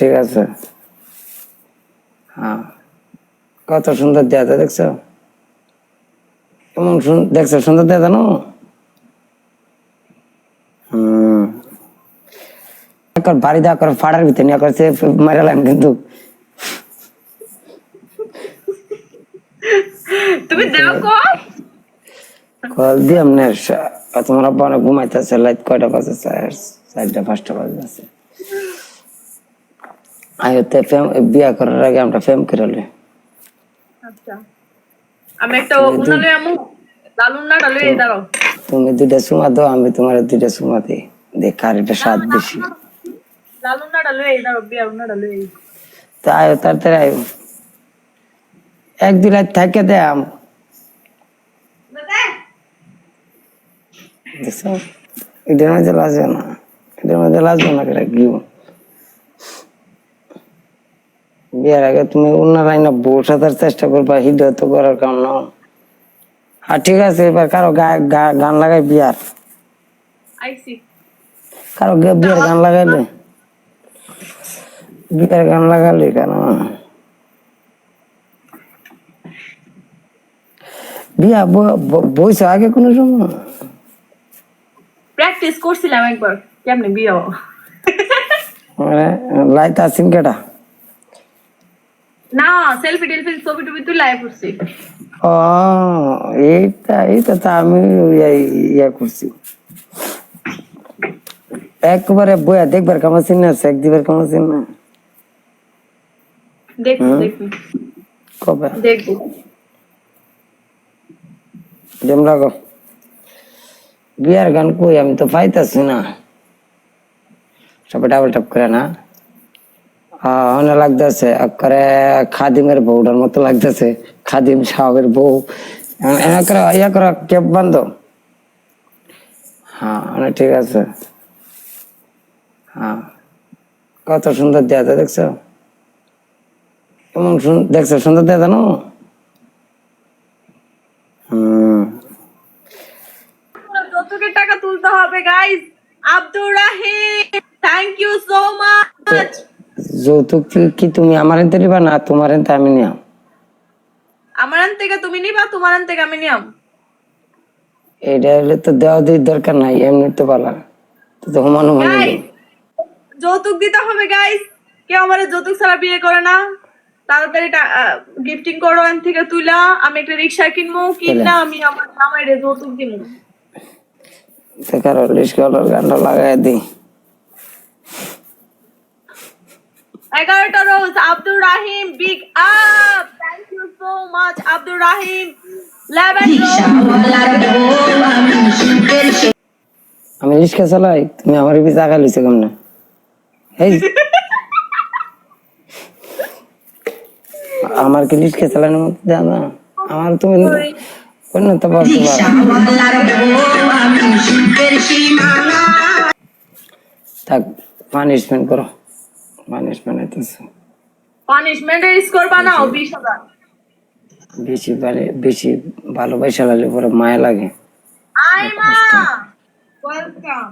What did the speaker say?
ঠিক আছে। হ্যাঁ। কত সুন্দর দেয়া যায় দেখছ? কেমন দেখছ সুন্দর দেয়া জানো হম। এখন বাড়ি দেওয়া করে ফাড়ার ভিতরে নিয়ে করছে মারালাম কিন্তু। তুমি দেখো কল। দিয়ে আমনে তোমার আব্বা অনেক ঘুমাইতেছে লাইট কয়টা বাজে? চার চারটা পাঁচটা বাজে আছে। আয়তে ফেম বিয়া করার আগে আমরা ফেম করে লই। আচ্ছা। আমি একটা উনালে আমু। লালুন না ডালে দাঁড়াও। তুমি দুইটা সুমা দাও আমি তোমার দুইটা সুমা দিই। দেখ আর এটা স্বাদ বেশি। লালুন না ডালে দাঁড়াও বিয়া উনা ডালে তা আয়ো তাড়াতাড়ি আয়ো। এক দুই রাত থাকে দে আম। দেখছ? এটার মধ্যে লাজবে না। এটার মধ্যে লাজবে না কেটা গিয়ে বিয়ার আগে তুমি অন্য লাইনে বসাতার চেষ্টা করবা হিড তো করার কাম না। আর ঠিক আছে এবার কারও গান লাগাই বিয়ার। কারও বিয়ার গান লাগাইলে? বিয়ার গান লাগালে কেন? বিয়া বইছ আগে কোনো সময়? প্র্যাকটিস করছিলাম একবার কেমনে বিয়া লাইতা আসিন কেটা না সেলফি টেলফি ছবি টবি তুই লাইভ করছি। ও এইটা এইটা তো আমি ইয়া- করছি। একবারে বইয়া দেখবার চিন আছে এক দিবার কেমন না কবে? লাগো। বিয়ার গান কই আমি তো পাইতাছি না। সবাই ডাবল টাপ করে না। অনেক লাগতেছে। করে খাদিমের বউটার মতো লাগতেছে। খাদিম সাহেবের বউ। এমন করে ইয়া করে কেপ বান্ধ। হ্যাঁ অনেক ঠিক আছে। হ্যাঁ। কত সুন্দর দেয়া যায় দেখছ? কেমন দেখছ? সুন্দর দেয়া জানো যৌতুকের টাকা তুলতে হবে guys Abdur Rahim thank you so much যৌতুক কি- তুমি আমার না তোমার এনতে আমি নিয়াম? আমার আন থেকে তুমি নিবা তোমার আন থেকে আমি নিয়াম। এটা হলে তো দেওয়া দিই দরকার নাই এমনি তো পালা তো তো হুমান যৌতুক দিতে হবে গাইস কেউ আমার যৌতুক ছাড়া বিয়ে করে না। তাড়াতাড়ি গিফটিং করো আন থেকে তুইলা। আমি একটা রিক্সা কিনবো কিনা আমি আমার জামাইরে যৌতুক দিব তো কারও গানটা লাগাই দিই। এগারোটা রোজ Abdur Rahim big up thank you so much Abdur Rahim. আমি রিক্সা চালাই তুমি আমার পিছে আগা লিছে কেমন? এই। আমার কি রিক্সা চালানোর মতো দেয় না আমার তুমি অন্য তো বলতে পারো। থাক পানিশমেন্ট করো। পানিশমেন্ট হইতেছে পানিশমেন্ট স্কোর বানাও বিশ। হাজার। বেশি বেশি ভালোবাসা লাগলে পরে মায়া লাগে। আইমা ওয়েলকাম